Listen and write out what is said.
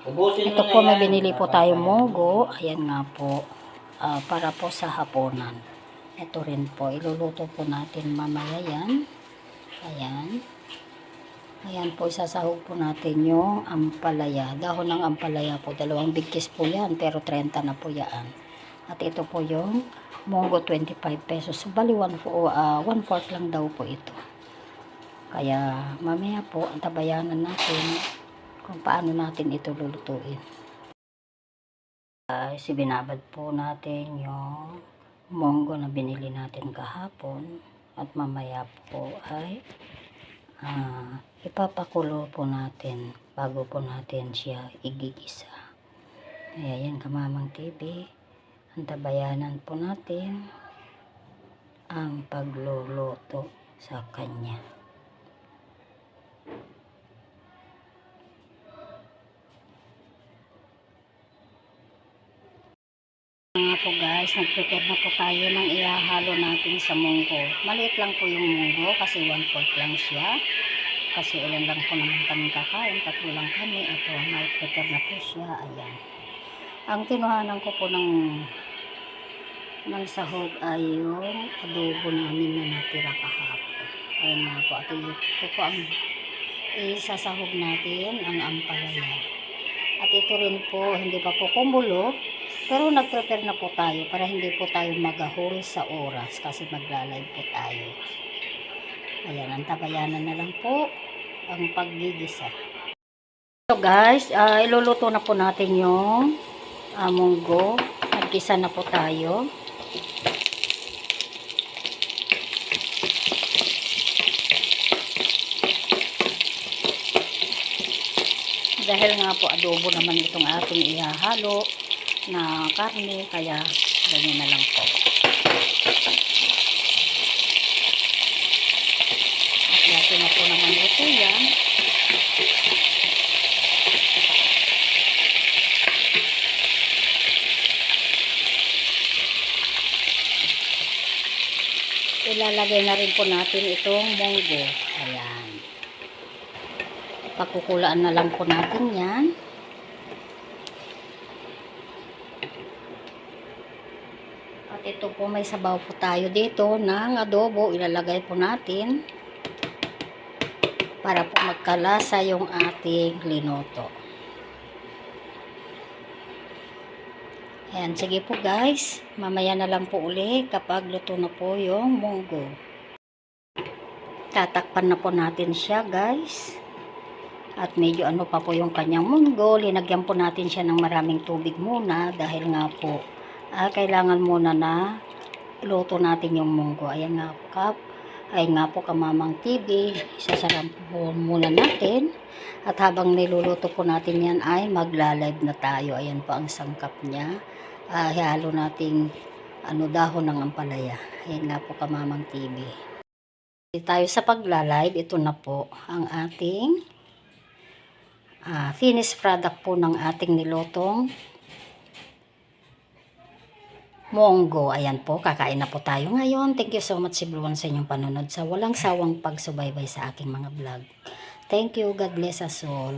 Ito po, may binili po tayo mugo. Ayan nga po. ah, para po sa hapunan. Ito rin po. Iluluto po natin mamaya yan. Ayan. Ayan po, isasahog po natin yung ampalaya. Dahon ng ampalaya po. Dalawang bigkis po yan. Pero 30 na po yan. At ito po yung munggo 25 pesos. So, bali 1 uh, one fourth lang daw po ito. Kaya mamaya po, antabayanan natin kung paano natin ito lulutuin. Guys, ibinabad po natin yung munggo na binili natin kahapon at mamaya po ay ah, ipapakulo po natin bago po natin siya igigisa. Kaya yan kamamang TV, antabayanan po natin ang pagluluto sa kanya. Po guys, nag-prepare na po tayo ng ihahalo natin sa munggo. Maliit lang po yung munggo kasi 1 fourth lang siya. Kasi ilan lang po naman kami kakain, tatlo lang kami. Ito, nag-prepare na po siya. Ayan. Ang kinuhanan ko po ng ng sahog ay yung adobo namin na natira kahapon. Ayan nga po. At ito po ang isasahog natin ang ampalaya. At ito rin po, hindi pa po kumulo, pero nag-prepare na po tayo para hindi po tayo magahol sa oras kasi magla-live po tayo. Ayan, ang tabayanan na lang po ang paggigisa. So guys, ah, iluluto na po natin yung uh, munggo. Nagkisa na po tayo. Dahil nga po adobo naman itong ating ihahalo na karne, kaya ganyan na lang po. At natin na po naman ito yan. Ilalagay na rin po natin itong munggo. Ayan. Pakukulaan na lang po natin yan. At ito po may sabaw po tayo dito ng adobo. Ilalagay po natin para po magkalasa yung ating linoto. Ayan, sige po guys. Mamaya na lang po uli kapag luto na po yung munggo. Tatakpan na po natin siya guys. At medyo ano pa po yung kanyang munggo. Linagyan po natin siya ng maraming tubig muna dahil nga po ah, kailangan muna na luto natin yung munggo. Ayan nga po kap. Ay nga po kamamang TV. Isasaram po muna natin. At habang niluluto po natin yan ay magla-live na tayo. Ayan po ang sangkap niya. Ah, halo nating ano dahon ng ampalaya. Ayan nga po kamamang TV. Tayo sa pagla-live. Ito na po ang ating ah, finished product po ng ating nilotong Monggo. Ayan po, kakain na po tayo ngayon. Thank you so much everyone sa inyong panunod sa walang sawang pagsubaybay sa aking mga vlog. Thank you. God bless us all.